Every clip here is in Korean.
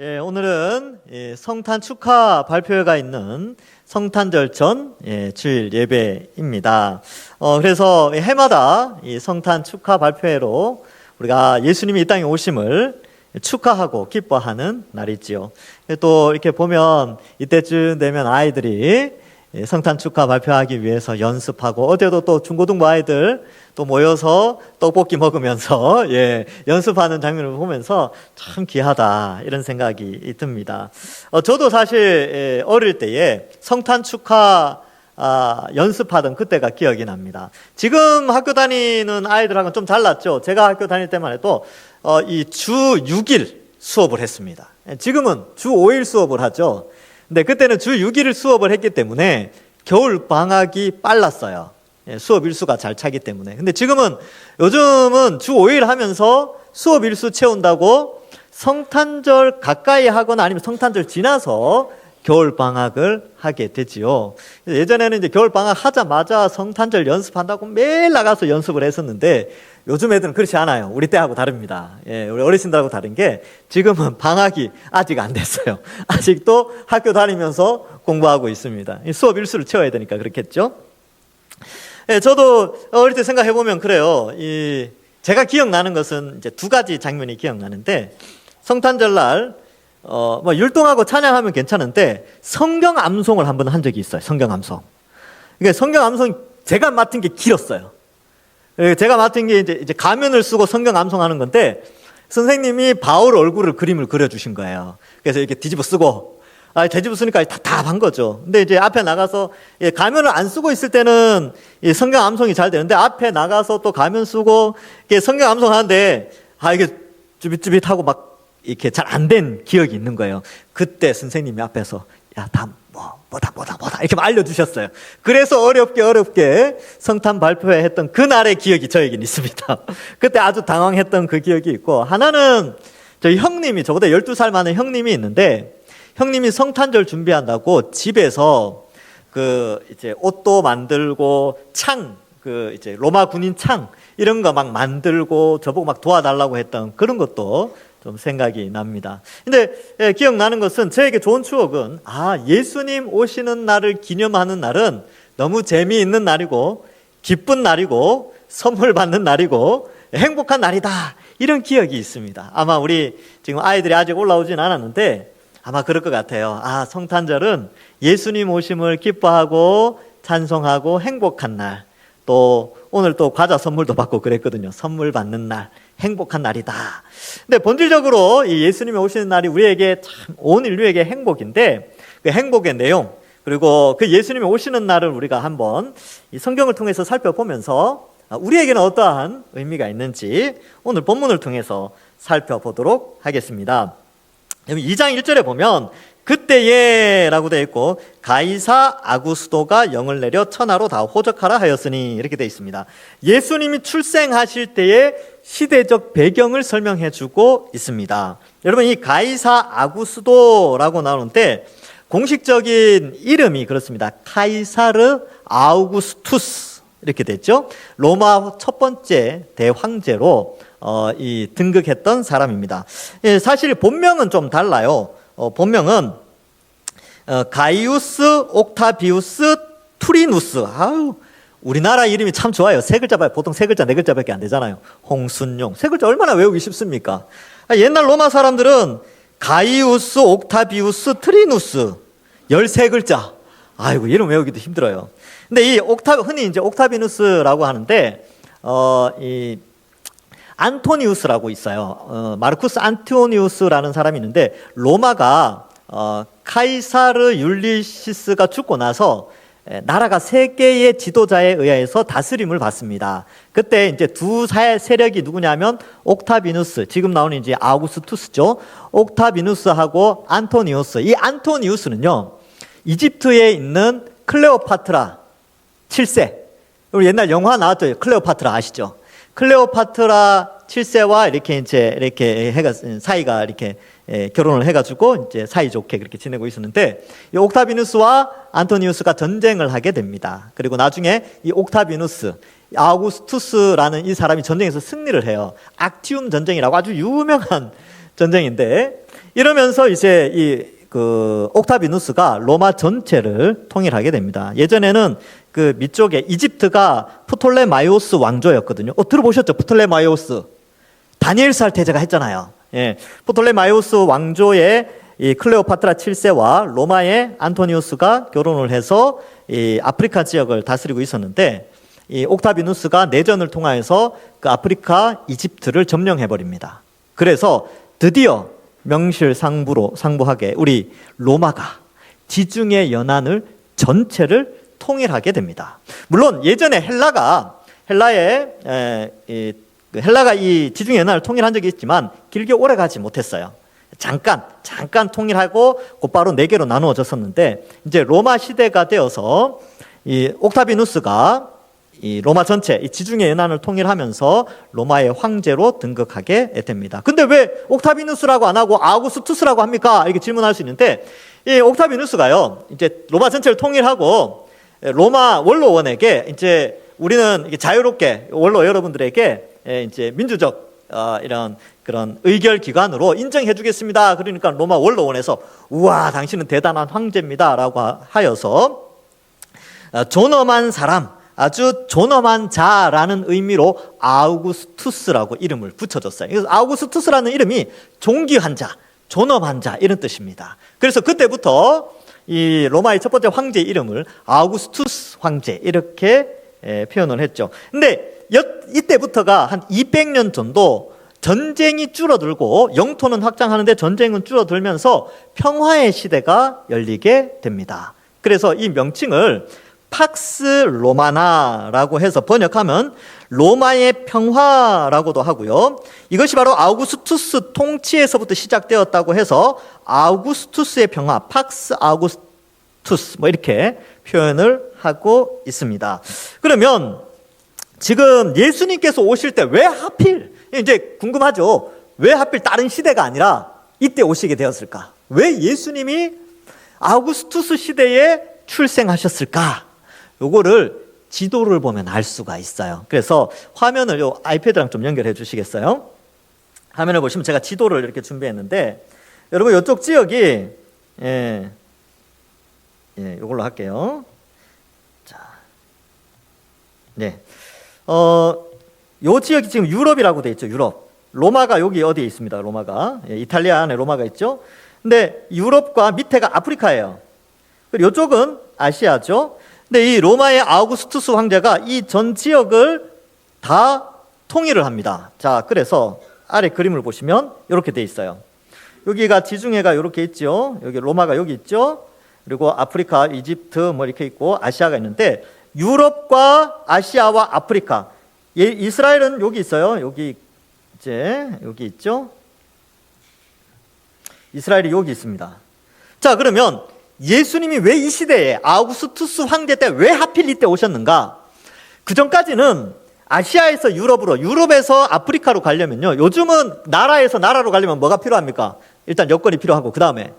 예, 오늘은 예, 성탄 축하 발표회가 있는 성탄절 전 예, 주일 예배입니다. 어, 그래서 해마다 이 성탄 축하 발표회로 우리가 예수님이 이 땅에 오심을 축하하고 기뻐하는 날이지요. 또 이렇게 보면 이때쯤 되면 아이들이 예, 성탄 축하 발표하기 위해서 연습하고 어제도 또 중고등부 아이들 또 모여서 떡볶이 먹으면서 예, 연습하는 장면을 보면서 참 귀하다 이런 생각이 듭니다. 어, 저도 사실 예, 어릴 때에 성탄 축하 아, 연습하던 그때가 기억이 납니다. 지금 학교 다니는 아이들하고는 좀 달랐죠. 제가 학교 다닐 때만 해도 어, 이 주 6일 수업을 했습니다. 예, 지금은 주 5일 수업을 하죠. 근데 그때는 주 6일 수업을 했기 때문에 겨울 방학이 빨랐어요. 예, 수업 일수가 잘 차기 때문에. 근데 지금은 요즘은 주 5일 하면서 수업 일수 채운다고 성탄절 가까이 하거나 아니면 성탄절 지나서 겨울 방학을 하게 되지요. 예전에는 이제 겨울 방학 하자마자 성탄절 연습한다고 매일 나가서 연습을 했었는데 요즘 애들은 그렇지 않아요. 우리 때하고 다릅니다. 예, 우리 어르신들하고 다른 게 지금은 방학이 아직 안 됐어요. 아직도 학교 다니면서 공부하고 있습니다. 이 수업 일수를 채워야 되니까 그렇겠죠. 예, 저도 어릴 때 생각해 보면 그래요. 이 제가 기억나는 것은 이제 두 가지 장면이 기억나는데 성탄절 날 어, 뭐 율동하고 찬양하면 괜찮은데 성경 암송을 한 번 한 적이 있어요. 성경 암송. 이게 성경 암송 제가 맡은 게 길었어요. 예, 제가 맡은 게 이제, 이제 가면을 쓰고 성경 암송하는 건데 선생님이 바울 얼굴을 그림을 그려주신 거예요. 그래서 이렇게 뒤집어 쓰고 아, 뒤집어 쓰니까 답답한 거죠. 근데 이제 앞에 나가서 예, 가면을 안 쓰고 있을 때는 이 성경 암송이 잘 되는데 앞에 나가서 또 가면 쓰고 이게 성경 암송하는데 아 이게 쭈빗쭈빗하고 막 이렇게 잘 안 된 기억이 있는 거예요. 그때 선생님이 앞에서 야, 다 뭐, 뭐다, 뭐다, 뭐다 이렇게 알려주셨어요. 그래서 어렵게 어렵게 성탄 발표회 했던 그날의 기억이 저에겐 있습니다. 그때 아주 당황했던 그 기억이 있고 하나는 저희 형님이 저보다 12살 많은 형님이 있는데 형님이 성탄절 준비한다고 집에서 그 이제 옷도 만들고 창, 그 이제 로마 군인 창 이런 거 막 만들고 저보고 막 도와달라고 했던 그런 것도 좀 생각이 납니다. 근데 예, 기억나는 것은 저에게 좋은 추억은 아 예수님 오시는 날을 기념하는 날은 너무 재미있는 날이고 기쁜 날이고 선물 받는 날이고 행복한 날이다 이런 기억이 있습니다. 아마 우리 지금 아이들이 아직 올라오진 않았는데 아마 그럴 것 같아요. 아 성탄절은 예수님 오심을 기뻐하고 찬송하고 행복한 날. 또 오늘 또 과자 선물도 받고 그랬거든요. 선물 받는 날. 행복한 날이다. 근데 본질적으로 이 예수님이 오시는 날이 우리에게 참 온 인류에게 행복인데 그 행복의 내용 그리고 그 예수님이 오시는 날을 우리가 한번 이 성경을 통해서 살펴보면서 우리에게는 어떠한 의미가 있는지 오늘 본문을 통해서 살펴보도록 하겠습니다. 2장 1절에 보면 그때에라고 되어 있고 가이사 아구스도가 영을 내려 천하로 다 호적하라 하였으니 이렇게 되어 있습니다. 예수님이 출생하실 때의 시대적 배경을 설명해 주고 있습니다. 여러분 이 가이사 아구스도라고 나오는데 공식적인 이름이 그렇습니다. 카이사르 아우구스투스 이렇게 됐죠. 로마 첫 번째 대황제로 어, 이 등극했던 사람입니다. 예, 사실 본명은 좀 달라요. 어, 본명은 어, 가이우스 옥타비우스 투리누스. 아우, 우리나라 이름이 참 좋아요. 세 글자 봐요. 보통 세 글자, 네 글자밖에 안 되잖아요. 홍순용. 세 글자 얼마나 외우기 쉽습니까? 아, 옛날 로마 사람들은 가이우스 옥타비우스 트리누스. 13글자. 아이고, 이름 외우기도 힘들어요. 근데 이 옥타, 흔히 이제 옥타비누스라고 하는데, 어, 이, 안토니우스라고 있어요. 어, 마르쿠스 안토니우스라는 사람이 있는데 로마가 어, 카이사르 율리시스가 죽고 나서 에, 나라가 세 개의 지도자에 의해서 다스림을 받습니다. 그때 이제 두 세력이 누구냐면 옥타비누스, 지금 나오는 이제 아우구스투스죠. 옥타비누스하고 안토니우스. 이 안토니우스는요, 이집트에 있는 클레오파트라 7세. 우리 옛날 영화 나왔죠. 클레오파트라 아시죠? 클레오파트라 7세와 이렇게 이제 이렇게 해가 사이가 이렇게 예, 결혼을 해가지고 이제 사이좋게 그렇게 지내고 있었는데 이 옥타비누스와 안토니우스가 전쟁을 하게 됩니다. 그리고 나중에 이 옥타비누스 아우구스투스라는 이 사람이 전쟁에서 승리를 해요. 악티움 전쟁이라고 아주 유명한 전쟁인데 이러면서 이제 이그 옥타비누스가 로마 전체를 통일하게 됩니다. 예전에는 그 밑쪽에 이집트가 프톨레마이오스 왕조였거든요. 어, 들어보셨죠? 프톨레마이오스. 다니엘살 태제가 했잖아요. 예. 프톨레마이오스 왕조의 이 클레오파트라 7세와 로마의 안토니우스가 결혼을 해서 이 아프리카 지역을 다스리고 있었는데 이 옥타비누스가 내전을 통하여서 그 아프리카 이집트를 점령해 버립니다. 그래서 드디어 명실상부로 상부하게 우리 로마가 지중해 연안을 전체를 통일하게 됩니다. 물론 예전에 헬라가 헬라의 에, 이, 그 헬라가 이 지중해 연안을 통일한 적이 있지만 길게 오래 가지 못했어요. 잠깐 잠깐 통일하고 곧바로 네 개로 나누어졌었는데 이제 로마 시대가 되어서 이 옥타비누스가 이 로마 전체 이 지중해 연안을 통일하면서 로마의 황제로 등극하게 됩니다. 근데 왜 옥타비누스라고 안 하고 아우구스투스라고 합니까? 이렇게 질문할 수 있는데 이 옥타비누스가요. 이제 로마 전체를 통일하고 로마 원로원에게 이제 우리는 자유롭게 원로 여러분들에게 예, 이제 민주적 어, 이런 그런 의결 기관으로 인정해 주겠습니다. 그러니까 로마 원로원에서 우와 당신은 대단한 황제입니다라고 하여서 어, 존엄한 사람 아주 존엄한 자라는 의미로 아우구스투스라고 이름을 붙여줬어요. 그래서 아우구스투스라는 이름이 존귀한 자, 존엄한 자 이런 뜻입니다. 그래서 그때부터 이 로마의 첫 번째 황제 이름을 아우구스투스 황제 이렇게 에, 표현을 했죠. 근데 여, 이때부터가 한 200년 정도 전쟁이 줄어들고 영토는 확장하는데 전쟁은 줄어들면서 평화의 시대가 열리게 됩니다. 그래서 이 명칭을 팍스 로마나라고 해서 번역하면 로마의 평화라고도 하고요. 이것이 바로 아우구스투스 통치에서부터 시작되었다고 해서 아우구스투스의 평화, 팍스 아우구스투스 뭐 이렇게 표현을 하고 있습니다. 그러면 지금 예수님께서 오실 때 왜 하필 이제 궁금하죠. 왜 하필 다른 시대가 아니라 이때 오시게 되었을까? 왜 예수님이 아우구스투스 시대에 출생하셨을까? 요거를 지도를 보면 알 수가 있어요. 그래서 화면을 요 아이패드랑 좀 연결해 주시겠어요? 화면을 보시면 제가 지도를 이렇게 준비했는데 여러분 이쪽 지역이 예, 예, 요걸로 할게요. 자, 네, 어, 요 지역이 지금 유럽이라고 돼 있죠. 유럽. 로마가 여기 어디에 있습니다. 로마가 예, 이탈리아 안에 로마가 있죠. 근데 유럽과 밑에가 아프리카예요. 그리고 이쪽은 아시아죠. 근데 이 로마의 아우구스투스 황제가 이 전 지역을 다 통일을 합니다. 자, 그래서 아래 그림을 보시면 이렇게 돼 있어요. 여기가 지중해가 이렇게 있죠. 여기 로마가 여기 있죠. 그리고 아프리카, 이집트 뭐 이렇게 있고 아시아가 있는데 유럽과 아시아와 아프리카. 예, 이스라엘은 여기 있어요. 여기 이제 여기 있죠. 이스라엘이 여기 있습니다. 자, 그러면 예수님이 왜 이 시대에 아우구스투스 황제 때 왜 하필 이때 오셨는가? 그 전까지는 아시아에서 유럽으로, 유럽에서 아프리카로 가려면요. 요즘은 나라에서 나라로 가려면 뭐가 필요합니까? 일단 여권이 필요하고, 그 다음에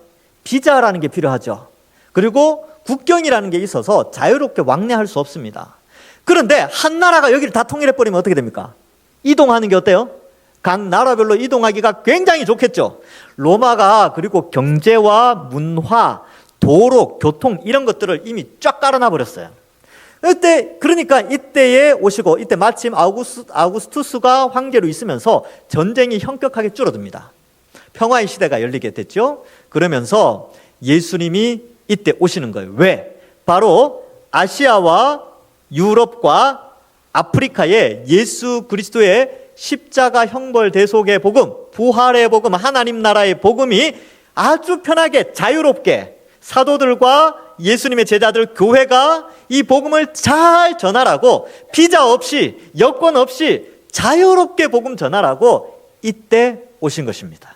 비자라는 게 필요하죠. 그리고 국경이라는 게 있어서 자유롭게 왕래할 수 없습니다. 그런데 한 나라가 여기를 다 통일해버리면 어떻게 됩니까? 이동하는 게 어때요? 각 나라별로 이동하기가 굉장히 좋겠죠. 로마가 그리고 경제와 문화, 도로, 교통 이런 것들을 이미 쫙 깔아놔 버렸어요. 이때 그러니까 이때에 오시고 이때 마침 아우구스, 아우구스투스가 황제로 있으면서 전쟁이 현격하게 줄어듭니다. 평화의 시대가 열리게 됐죠. 그러면서 예수님이 이때 오시는 거예요. 왜? 바로 아시아와 유럽과 아프리카에 예수 그리스도의 십자가 형벌 대속의 복음, 부활의 복음, 하나님 나라의 복음이 아주 편하게 자유롭게 사도들과 예수님의 제자들 교회가 이 복음을 잘 전하라고 비자 없이 여권 없이 자유롭게 복음 전하라고 이때 오신 것입니다.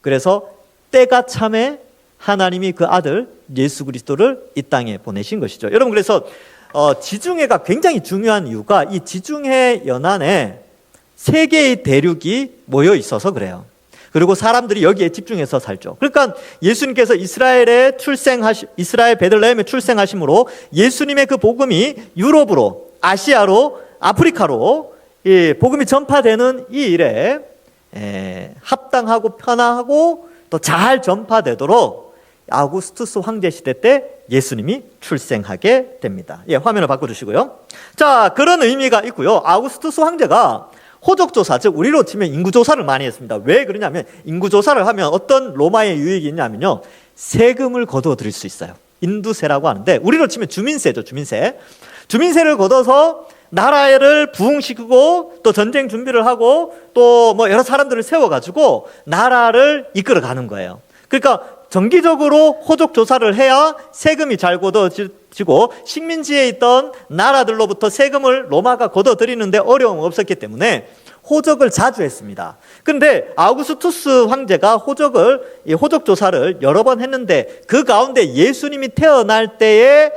그래서 때가 참에 하나님이 그 아들 예수 그리스도를 이 땅에 보내신 것이죠. 여러분 그래서 어, 지중해가 굉장히 중요한 이유가 이 지중해 연안에 세 개의 대륙이 모여 있어서 그래요. 그리고 사람들이 여기에 집중해서 살죠. 그러니까 예수님께서 이스라엘에 출생하시 이스라엘 베들레헴에 출생하심으로 예수님의 그 복음이 유럽으로 아시아로 아프리카로 이 복음이 전파되는 이 일에 에, 합당하고 편하고 또 잘 전파되도록 아우구스투스 황제 시대 때 예수님이 출생하게 됩니다. 예, 화면을 바꿔 주시고요. 자, 그런 의미가 있고요. 아우구스투스 황제가 호적조사, 즉 우리로 치면 인구조사를 많이 했습니다. 왜 그러냐면 인구조사를 하면 어떤 로마의 유익이 있냐면요. 세금을 거두어 드릴 수 있어요. 인두세라고 하는데 우리로 치면 주민세죠, 주민세. 주민세를 걷어서 나라를 부흥시키고 또 전쟁 준비를 하고 또 뭐 여러 사람들을 세워가지고 나라를 이끌어 가는 거예요. 그러니까 정기적으로 호적 조사를 해야 세금이 잘 걷어지고 식민지에 있던 나라들로부터 세금을 로마가 걷어들이는데 어려움 없었기 때문에 호적을 자주 했습니다. 근데 아우구스투스 황제가 호적을 호적 조사를 여러 번 했는데 그 가운데 예수님이 태어날 때에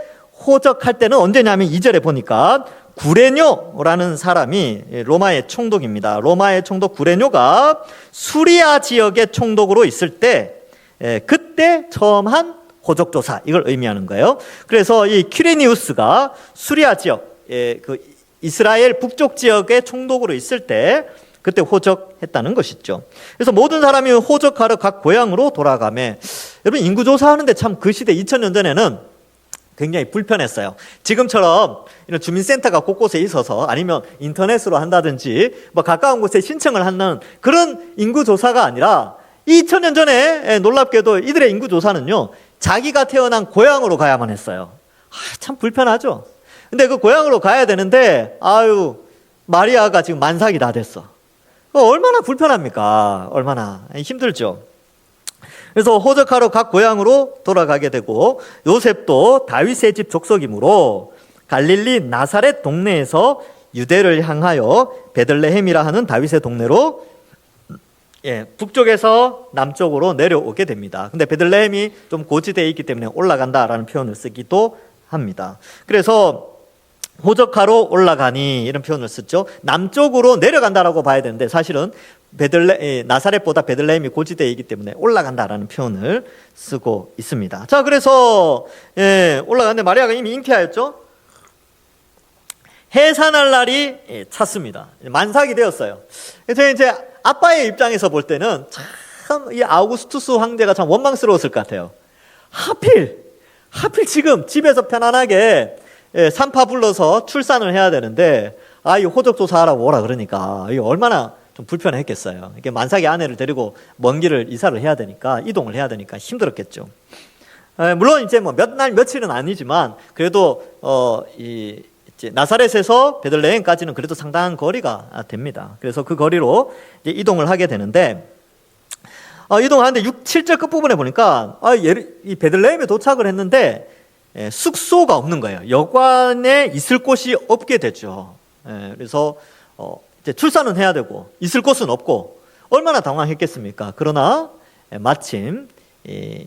호적할 때는 언제냐면 이절에 보니까 구레뇨라는 사람이 로마의 총독입니다. 로마의 총독 구레뇨가 수리아 지역의 총독으로 있을 때 예, 그때 처음 한 호적 조사 이걸 의미하는 거예요. 그래서 이 퀴레니우스가 수리아 지역 예, 그 이스라엘 북쪽 지역의 총독으로 있을 때 그때 호적했다는 것이죠. 그래서 모든 사람이 호적하러 각 고향으로 돌아가매 여러분 인구 조사하는데 참 그 시대 2000년 전에는 굉장히 불편했어요. 지금처럼 이런 주민센터가 곳곳에 있어서 아니면 인터넷으로 한다든지 뭐 가까운 곳에 신청을 하는 그런 인구 조사가 아니라 2000년 전에 예, 놀랍게도 이들의 인구 조사는요. 자기가 태어난 고향으로 가야만 했어요. 아, 참 불편하죠. 근데 그 고향으로 가야 되는데 아유 마리아가 지금 만삭이 다 됐어. 그 얼마나 불편합니까? 얼마나 힘들죠. 그래서 호적하러 각 고향으로 돌아가게 되고 요셉도 다윗의 집 족속이므로 갈릴리 나사렛 동네에서 유대를 향하여 베들레헴이라 하는 다윗의 동네로 예, 북쪽에서 남쪽으로 내려오게 됩니다. 근데 베들레헴이 좀 고지대에 있기 때문에 올라간다라는 표현을 쓰기도 합니다. 그래서 호적하러 올라가니 이런 표현을 쓰죠. 남쪽으로 내려간다라고 봐야 되는데 사실은 베들레 예, 나사렛보다 베들레헴이 고지대이기 때문에 올라간다라는 표현을 쓰고 있습니다. 자, 그래서 예, 올라가는데 마리아가 이미 잉태하였죠. 해산할 날이 예, 찼습니다. 만삭이 되었어요. 그래서 이제 아빠의 입장에서 볼 때는 참 이 아우구스투스 황제가 참 원망스러웠을 것 같아요. 하필 하필 지금 집에서 편안하게 예, 산파 불러서 출산을 해야 되는데 아, 이 호적 조사하라고 오라 그러니까 이 얼마나 좀 불편했겠어요. 이게 만삭의 아내를 데리고 먼 길을 이사를 해야 되니까 이동을 해야 되니까 힘들었겠죠. 에, 물론 이제 뭐 몇 날 며칠은 아니지만 그래도 어이 나사렛에서 베들레헴까지는 그래도 상당한 거리가 됩니다. 그래서 그 거리로 이동을 하게 되는데 어, 이동하는데 6, 7절 끝부분에 보니까 아, 예루, 이 베들레헴에 도착을 했는데 예, 숙소가 없는 거예요. 여관에 있을 곳이 없게 되죠. 예, 그래서 어, 이제 출산은 해야 되고 있을 곳은 없고 얼마나 당황했겠습니까? 그러나 예, 마침 이,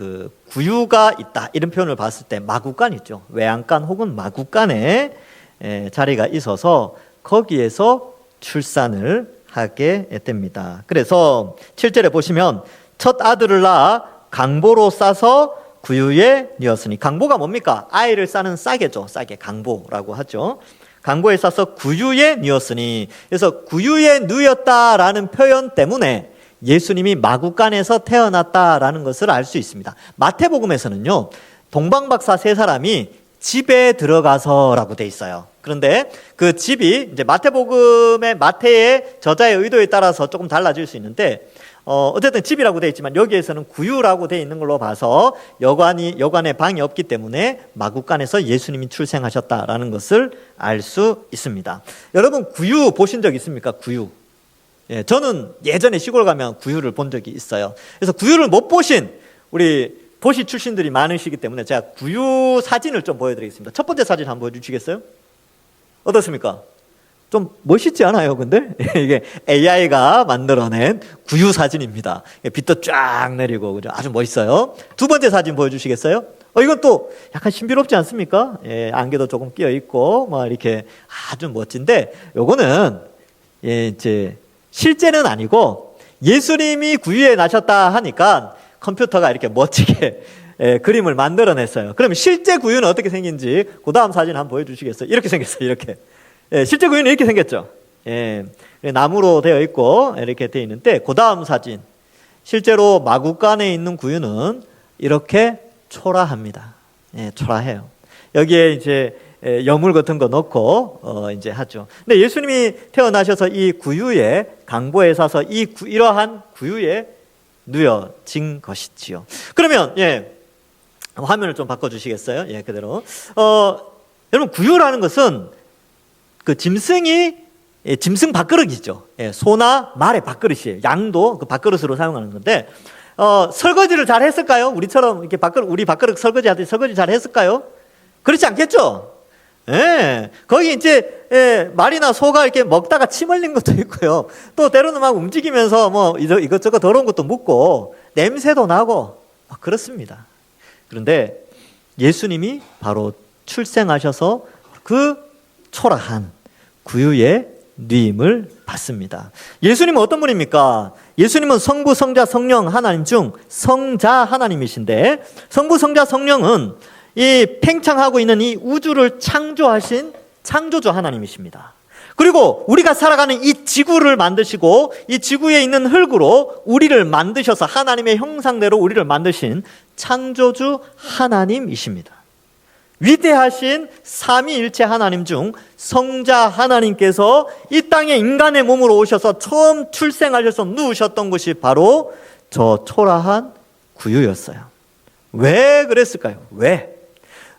그 구유가 있다 이런 표현을 봤을 때 마구간 있죠. 외양간 혹은 마구간에 예, 자리가 있어서 거기에서 출산을 하게 됩니다. 그래서 7절에 보시면 첫 아들을 낳아 강보로 싸서 구유에 뉘었으니 강보가 뭡니까? 아이를 싸는 싸개죠. 싸개 강보라고 하죠. 강보에 싸서 구유에 뉘었으니 그래서 구유에 누였다라는 표현 때문에 예수님이 마구간에서 태어났다라는 것을 알 수 있습니다. 마태복음에서는요. 동방박사 세 사람이 집에 들어가서라고 돼 있어요. 그런데 그 집이 이제 마태복음의 마태의 저자의 의도에 따라서 조금 달라질 수 있는데 어, 어쨌든 집이라고 되어 있지만 여기에서는 구유라고 되어 있는 걸로 봐서 여관이 여관에 방이 없기 때문에 마구간에서 예수님이 출생하셨다라는 것을 알 수 있습니다. 여러분 구유 보신 적 있습니까? 구유. 예, 저는 예전에 시골 가면 구유를 본 적이 있어요. 그래서 구유를 못 보신 우리 도시 출신들이 많으시기 때문에 제가 구유 사진을 좀 보여드리겠습니다. 첫 번째 사진 한번 보여주시겠어요? 어떻습니까? 좀 멋있지 않아요, 근데? 이게 AI가 만들어낸 구유 사진입니다. 빛도 쫙 내리고, 그죠? 아주 멋있어요. 두 번째 사진 보여주시겠어요? 어, 이건 또 약간 신비롭지 않습니까? 예, 안개도 조금 끼어 있고, 뭐, 이렇게 아주 멋진데, 요거는, 예, 이제, 실제는 아니고, 예수님이 구유에 나셨다 하니까 컴퓨터가 이렇게 멋지게 예, 그림을 만들어냈어요. 그럼 실제 구유는 어떻게 생긴지, 그 다음 사진 한번 보여주시겠어요? 이렇게 생겼어요, 이렇게. 예, 실제 구유는 이렇게 생겼죠. 예, 나무로 되어 있고 이렇게 되어 있는데 그 다음 사진 실제로 마구간에 있는 구유는 이렇게 초라합니다. 예, 초라해요. 여기에 이제 예, 여물 같은 거 넣고 어 이제 하죠. 근데 예수님이 태어나셔서 이 구유에 강보에 사서 이 구, 이러한 구유에 누여진 것이지요. 그러면 예 화면을 좀 바꿔주시겠어요? 예 그대로. 어 여러분 구유라는 것은 그 짐승이 예, 짐승 밥그릇이죠. 예, 소나 말의 밥그릇이에요. 양도 그 밥그릇으로 사용하는 건데 어, 설거지를 잘 했을까요? 우리처럼 이렇게 밥그릇 우리 밥그릇 설거지 하듯이 설거지 잘 했을까요? 그렇지 않겠죠? 예, 거기 이제 예, 말이나 소가 이렇게 먹다가 침 흘린 것도 있고요. 또 때로는 막 움직이면서 뭐 이것저것 더러운 것도 묻고 냄새도 나고 막 그렇습니다. 그런데 예수님이 바로 출생하셔서 그 초라한 구유의 누임을 받습니다. 예수님은 어떤 분입니까? 예수님은 성부, 성자, 성령 하나님 중 성자 하나님이신데 성부, 성자, 성령은 이 팽창하고 있는 이 우주를 창조하신 창조주 하나님이십니다. 그리고 우리가 살아가는 이 지구를 만드시고 이 지구에 있는 흙으로 우리를 만드셔서 하나님의 형상대로 우리를 만드신 창조주 하나님이십니다. 위대하신 삼위일체 하나님 중 성자 하나님께서 이 땅에 인간의 몸으로 오셔서 처음 출생하셔서 누우셨던 곳이 바로 저 초라한 구유였어요. 왜 그랬을까요? 왜?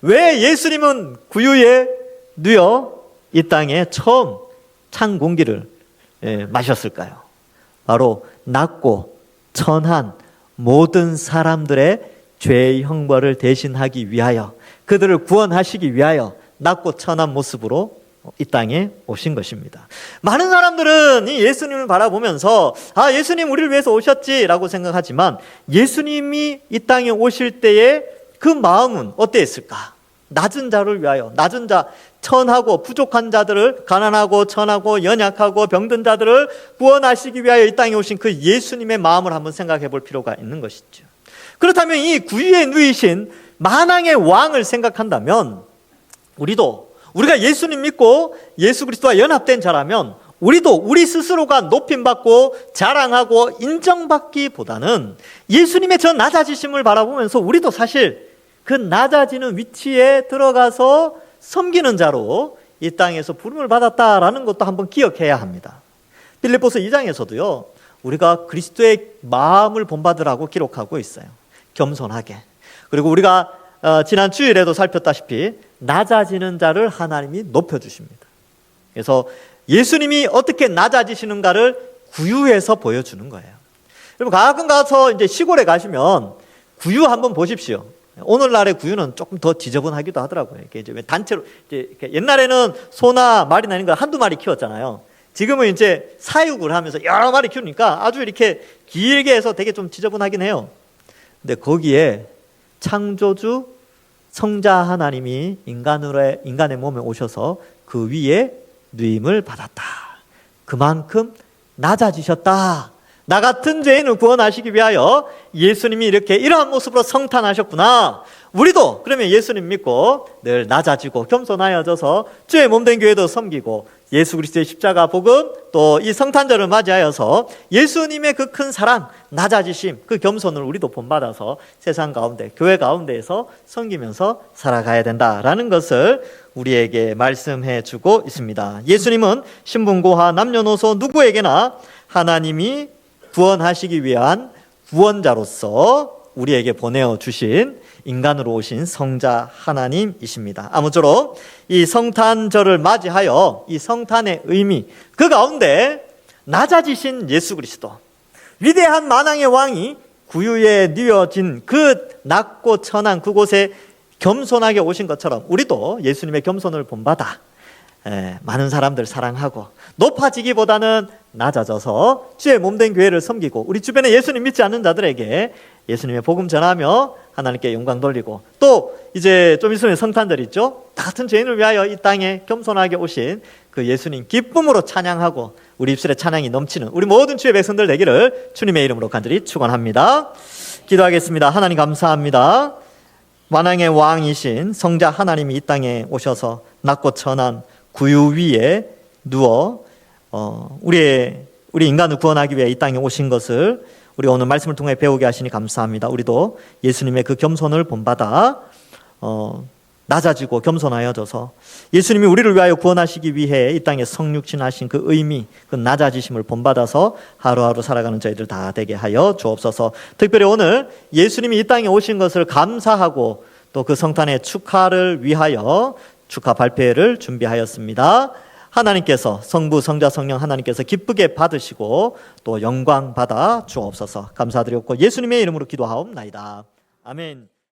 왜 예수님은 구유에 누여 이 땅에 처음 찬 공기를 예, 마셨을까요? 바로 낮고 천한 모든 사람들의 죄의 형벌을 대신하기 위하여 그들을 구원하시기 위하여 낮고 천한 모습으로 이 땅에 오신 것입니다. 많은 사람들은 이 예수님을 바라보면서 아 예수님 우리를 위해서 오셨지라고 생각하지만 예수님이 이 땅에 오실 때의 그 마음은 어땠을까? 낮은 자를 위하여 낮은 자 천하고 부족한 자들을 가난하고 천하고 연약하고 병든 자들을 구원하시기 위하여 이 땅에 오신 그 예수님의 마음을 한번 생각해 볼 필요가 있는 것이죠. 그렇다면 이 구유에 누이신 만왕의 왕을 생각한다면 우리도 우리가 예수님 믿고 예수 그리스도와 연합된 자라면 우리도 우리 스스로가 높임받고 자랑하고 인정받기보다는 예수님의 저 낮아지심을 바라보면서 우리도 사실 그 낮아지는 위치에 들어가서 섬기는 자로 이 땅에서 부름을 받았다라는 것도 한번 기억해야 합니다. 빌립보서 2장에서도요. 우리가 그리스도의 마음을 본받으라고 기록하고 있어요. 겸손하게. 그리고 우리가 어, 지난 주일에도 살폈다시피 낮아지는 자를 하나님이 높여 주십니다. 그래서 예수님이 어떻게 낮아지시는가를 구유해서 보여주는 거예요. 여러분 가끔 가서 이제 시골에 가시면 구유 한번 보십시오. 오늘날의 구유는 조금 더 지저분하기도 하더라고요. 이렇게 이제 단체로 이제 옛날에는 소나 말이나 이런 걸 한두 마리 키웠잖아요. 지금은 이제 사육을 하면서 여러 마리 키우니까 아주 이렇게 길게 해서 되게 좀 지저분하긴 해요. 근데 거기에 창조주 성자 하나님이 인간으로 인간의 몸에 오셔서 그 위에 누임을 받았다. 그만큼 낮아지셨다. 나 같은 죄인을 구원하시기 위하여 예수님이 이렇게 이러한 모습으로 성탄하셨구나. 우리도 그러면 예수님 믿고 늘 낮아지고 겸손하여져서 주의 몸된 교회도 섬기고 예수 그리스도의 십자가 복음 또 이 성탄절을 맞이하여서 예수님의 그 큰 사랑, 낮아지심, 그 겸손을 우리도 본받아서 세상 가운데, 교회 가운데에서 섬기면서 살아가야 된다라는 것을 우리에게 말씀해 주고 있습니다. 예수님은 신분고하 남녀노소 누구에게나 하나님이 구원하시기 위한 구원자로서 우리에게 보내어 주신 인간으로 오신 성자 하나님이십니다. 아무쪼록 이 성탄절을 맞이하여 이 성탄의 의미 그 가운데 낮아지신 예수 그리스도 위대한 만왕의 왕이 구유에 뉘어진 그 낮고 천한 그곳에 겸손하게 오신 것처럼 우리도 예수님의 겸손을 본받아 에, 많은 사람들 사랑하고 높아지기보다는 낮아져서 주의 몸된 교회를 섬기고 우리 주변에 예수님 믿지 않는 자들에게 예수님의 복음 전하며 하나님께 영광 돌리고 또 이제 좀 있으면 성탄절 있죠. 다 같은 죄인을 위하여 이 땅에 겸손하게 오신 그 예수님 기쁨으로 찬양하고 우리 입술에 찬양이 넘치는 우리 모든 주의 백성들 되기를 주님의 이름으로 간절히 축원합니다. 기도하겠습니다. 하나님 감사합니다. 만왕의 왕이신 성자 하나님이 이 땅에 오셔서 낮고 천한 구유 위에 누워 어, 우리의 우리 인간을 구원하기 위해 이 땅에 오신 것을 우리 오늘 말씀을 통해 배우게 하시니 감사합니다. 우리도 예수님의 그 겸손을 본받아 어, 낮아지고 겸손하여져서 예수님이 우리를 위하여 구원하시기 위해 이 땅에 성육신하신 그 의미, 그 낮아지심을 본받아서 하루하루 살아가는 저희들 다 되게 하여 주옵소서. 특별히 오늘 예수님이 이 땅에 오신 것을 감사하고 또 그 성탄의 축하를 위하여 축하 발표회를 준비하였습니다. 하나님께서 성부, 성자, 성령 하나님께서 기쁘게 받으시고 또 영광 받아 주옵소서. 감사드렸고 예수님의 이름으로 기도하옵나이다. 아멘.